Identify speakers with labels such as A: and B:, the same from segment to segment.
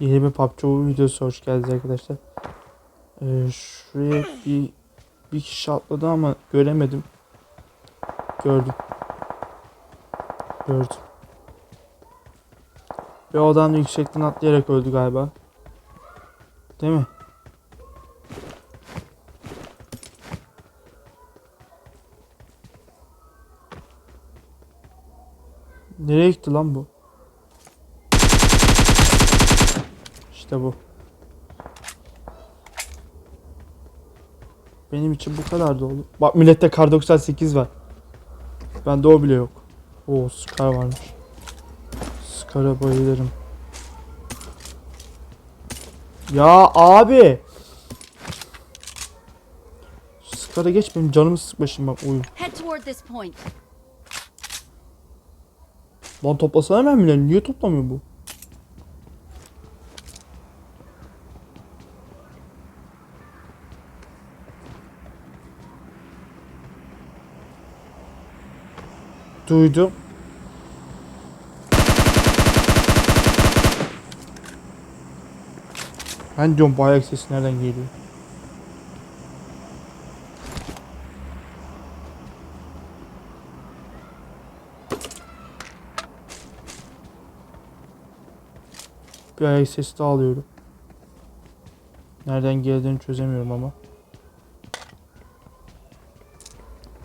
A: Yeni bir PUBG videosu hoş geldiniz arkadaşlar. Ee, şuraya bir bir kişi atladı ama göremedim. Gördüm. Gördüm. Ve o adam yüksekten atlayarak öldü galiba. Değil mi? Nereye gitti lan bu? İşte bu. Benim için bu kadar da olur. Bak millette kar 98 var. Bende o bile yok. Oo Scar varmış. Scar'a bayılırım. Ya abi. Scar'a geç benim canımı sıkma şimdi bak oyun. Lan toplasana hemen millet. Niye toplamıyor bu? Duydum. Ben diyorum bu ayak sesi nereden geliyor? Bir ayak sesi daha alıyorum. Nereden geldiğini çözemiyorum ama.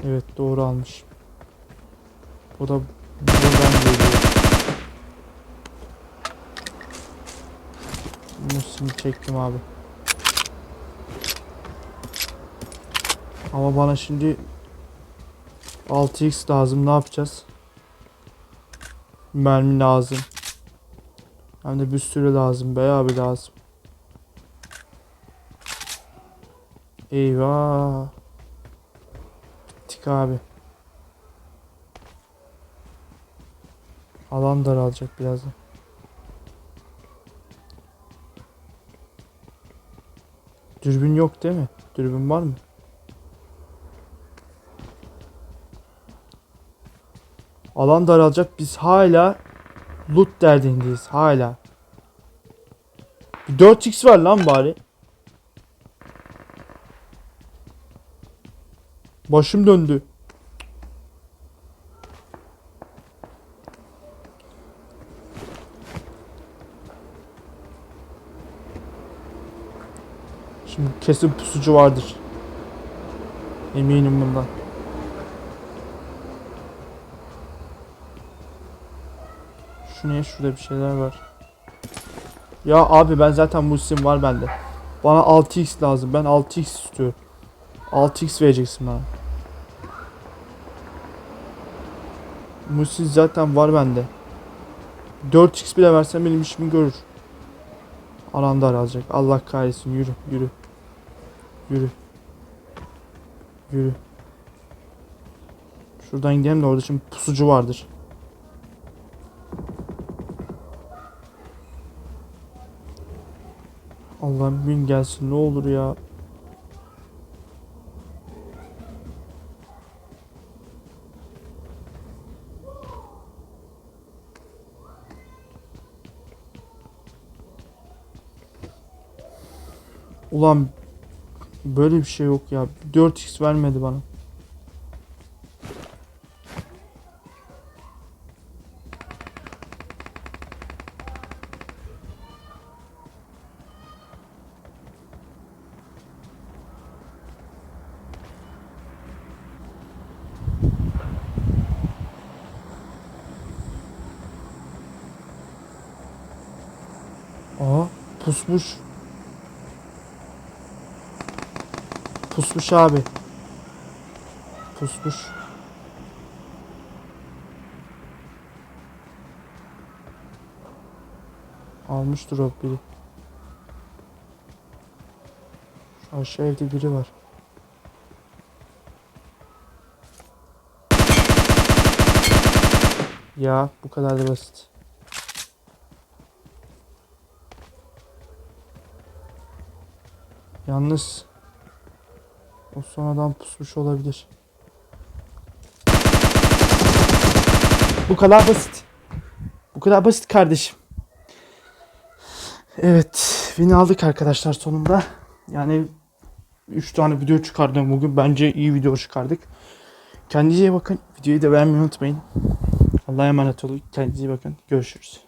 A: Evet doğru almış. O da buradan geliyor. Muslim'i çektim abi. Ama bana şimdi 6x lazım ne yapacağız? Mermi lazım. Hem de bir sürü lazım. Bayağı bir lazım. Eyvah. Bittik abi. Alan daralacak birazdan. Dürbün yok değil mi? Dürbün var mı? Alan daralacak. Biz hala loot derdindeyiz. Hala. Bir 4x var lan bari. Başım döndü. Şimdi kesin pusucu vardır. Eminim bundan. Şu ne? Şurada bir şeyler var. Ya abi ben zaten Muslim var bende. Bana 6x lazım. Ben 6x istiyorum. 6x vereceksin bana. Muslim zaten var bende. 4x bile versen benim işimi görür. Alanda alacak. Allah kahretsin yürü yürü. Yürü. Yürü. Şuradan gidelim de orada şimdi pusucu vardır. Allah'ım bin gelsin ne olur ya. Ulan böyle bir şey yok ya. 4x vermedi bana. Aa pusmuş. Pusmuş abi. Pusmuş. Almış drop biri. Şu aşağı evde biri var. Ya bu kadar da basit. Yalnız o sonradan pusmuş olabilir. Bu kadar basit. Bu kadar basit kardeşim. Evet, win aldık arkadaşlar sonunda. Yani 3 tane video çıkardım bugün. Bence iyi video çıkardık. Kendinize iyi bakın. Videoyu da beğenmeyi unutmayın. Allah'a emanet olun. Kendinize iyi bakın. Görüşürüz.